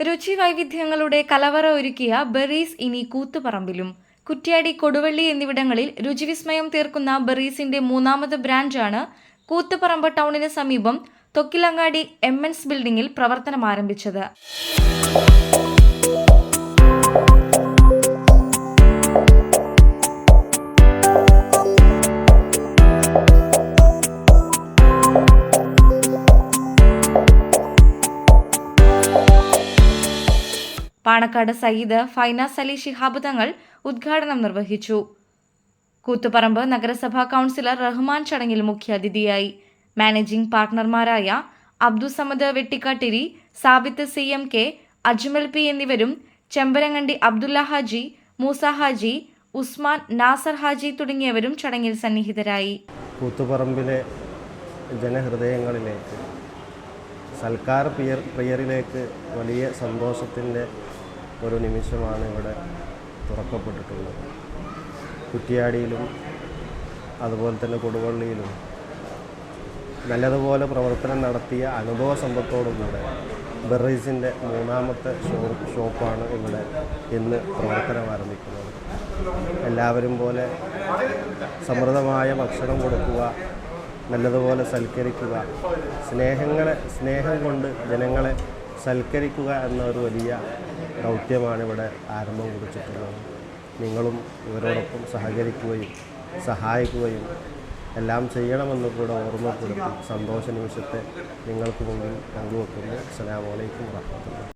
രുചി വൈവിധ്യങ്ങളുടെ കലവറ ഒരുക്കിയ ബെറീസ് ഇനി കൂത്തുപറമ്പിലും. കുറ്റ്യാടി കൊടുവള്ളി എന്നിവിടങ്ങളിൽ രുചിവിസ്മയം തീർക്കുന്ന ബെറീസിന്റെ മൂന്നാമത് ബ്രാഞ്ചാണ് കൂത്തുപറമ്പ് ടൗണിന് സമീപം തൊക്കിലങ്ങാടി എം എൻസ് ബിൽഡിംഗിൽ പ്രവർത്തനം ആരംഭിച്ചത് പാണക്കാട് സയ്യിദ് ഫൈനാസ് അലി ശിഹാബ് തങ്ങൾ ഉദ്ഘാടനം നിർവഹിച്ചു. കൂത്തുപറമ്പ് നഗരസഭാ കൗൺസിലർ റഹ്മാൻ ചടങ്ങിൽ മുഖ്യാതിഥിയായി. Managing പാർട്ണർമാരായ Abdussamad Vettikkattiri Sabith C M K Ajmal P എന്നിവരും ചെമ്പരങ്ങണ്ടി അബ്ദുല്ല ഹാജി മൂസ ഹാജി ഉസ്മാൻ നാസർ ഹാജി തുടങ്ങിയവരും ചടങ്ങിൽ സന്നിഹിതരായി. കൂത്തുപറമ്പിലെ ജനഹൃദയങ്ങളിലേക്ക് സൽക്കാർ പ്രിയറിലേക്ക് വലിയ സന്തോഷത്തിന്റെ ഒരു നിമിഷമാണ് ഇവിടെ തുറക്കപ്പെട്ടിട്ടുള്ളത്. കുറ്റിയാടിയിലും അതുപോലെ തന്നെ കൊടുവള്ളിയിലും നല്ലതുപോലെ പ്രവർത്തനം നടത്തിയ അനുഭവ സമ്പത്തോടുകൂടെ ബെറീസിന്റെ മൂന്നാമത്തെ ഷോ ഷോപ്പാണ് ഇവിടെ ഇന്ന് പ്രവർത്തനം ആരംഭിക്കുന്നത്. എല്ലാവരും പോലെ സമൃദ്ധമായ ഭക്ഷണം കൊടുക്കുക നല്ലതുപോലെ സൽക്കരിക്കുക സ്നേഹങ്ങളെ സ്നേഹം കൊണ്ട് ജനങ്ങളെ സൽക്കരിക്കുക എന്ന ഒരു വലിയ ദൗത്യമാണ് ഇവിടെ ആരംഭം കുറിച്ചിട്ടുള്ളത്. നിങ്ങളും ഇവരോടൊപ്പം സഹകരിക്കുകയും സഹായിക്കുകയും എല്ലാം ചെയ്യണമെന്ന് കൂടെ ഓർമ്മപ്പെടുത്തി സന്തോഷ നിമിഷത്തെ നിങ്ങൾക്ക് മുമ്പിൽ പങ്കുവെക്കുന്നു. അലൈക്കും വറഹ്മത്തുള്ളാഹി